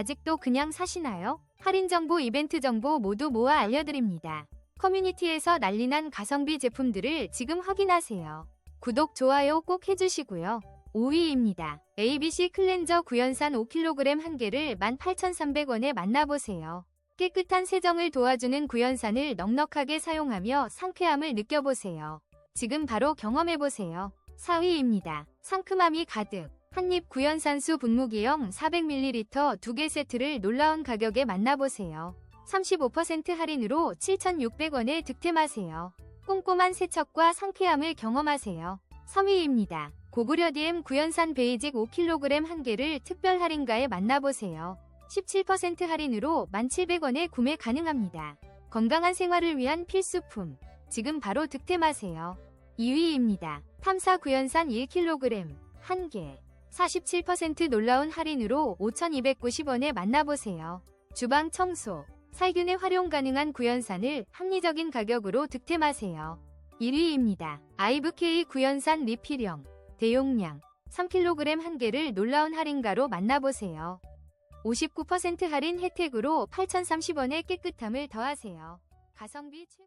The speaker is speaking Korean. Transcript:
아직도 그냥 사시나요? 할인 정보, 이벤트 정보 모두 모아 알려드립니다. 커뮤니티에서 난리난 가성비 제품들을 지금 확인하세요. 구독, 좋아요 꼭 해주시고요. 5위입니다. ABC 클렌저 구연산 5kg 한 개를 18,300원에 만나보세요. 깨끗한 세정을 도와주는 구연산을 넉넉하게 사용하며 상쾌함을 느껴보세요. 지금 바로 경험해보세요. 4위입니다. 상큼함이 가득. 한입 구연산수 분무기형 400ml 2개 세트를 놀라운 가격에 만나보세요. 35% 할인으로 7,600원에 득템하세요. 꼼꼼한 세척과 상쾌함을 경험하세요. 3위입니다. 고구려 DM 구연산 베이직 5kg 한 개를 특별 할인가에 만나보세요. 17% 할인으로 1,700원에 구매 가능합니다. 건강한 생활을 위한 필수품. 지금 바로 득템하세요. 2위입니다. 탐사 구연산 1kg 한 개. 47% 놀라운 할인으로 5,290원에 만나보세요. 주방 청소, 살균에 활용 가능한 구연산을 합리적인 가격으로 득템하세요. 1위입니다. 아이브K 구연산 리필형 대용량 3kg 한 개를 놀라운 할인가로 만나보세요. 59% 할인 혜택으로 8,030원의 깨끗함을 더하세요. 가성비 최